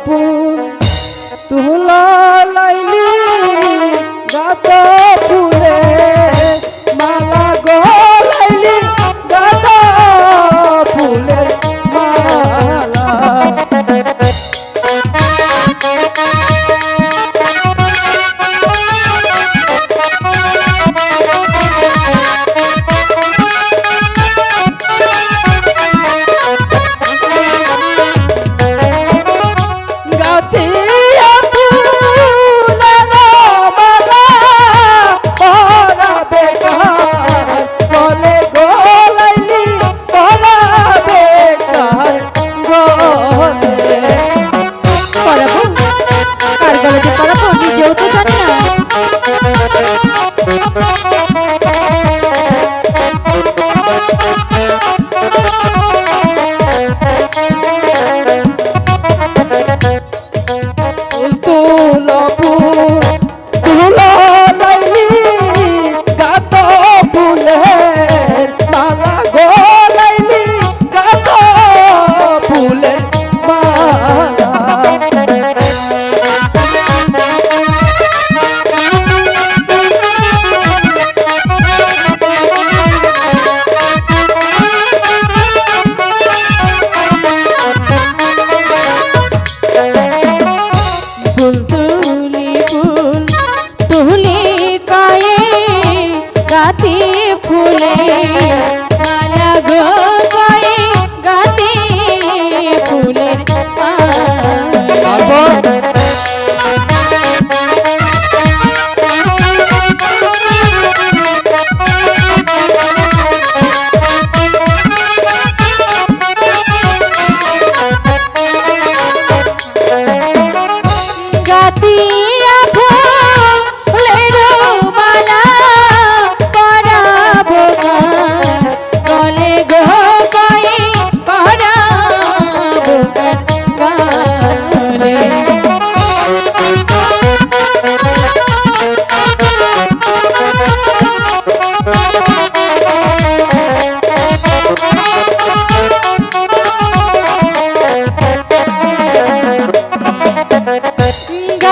Pô,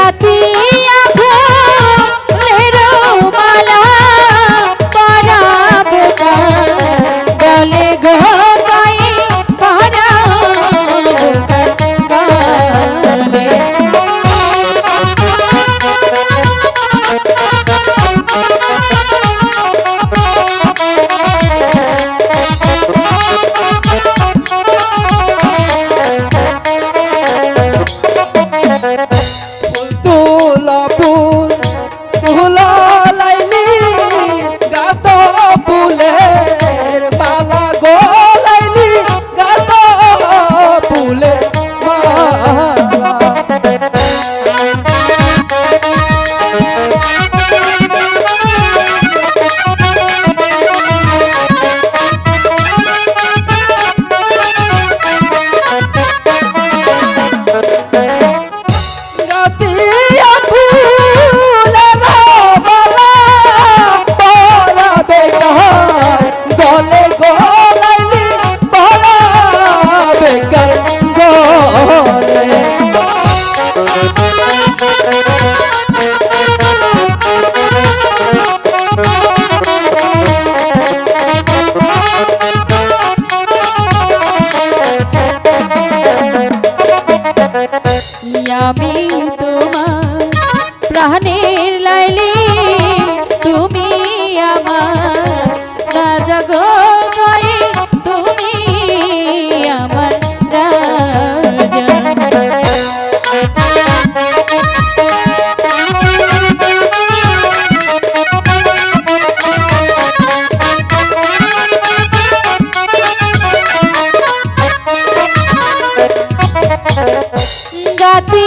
happy গাতিয়া জাহানের লাইলি তুমি আমার রাজা গো তুমি আমার রাজা। জাতি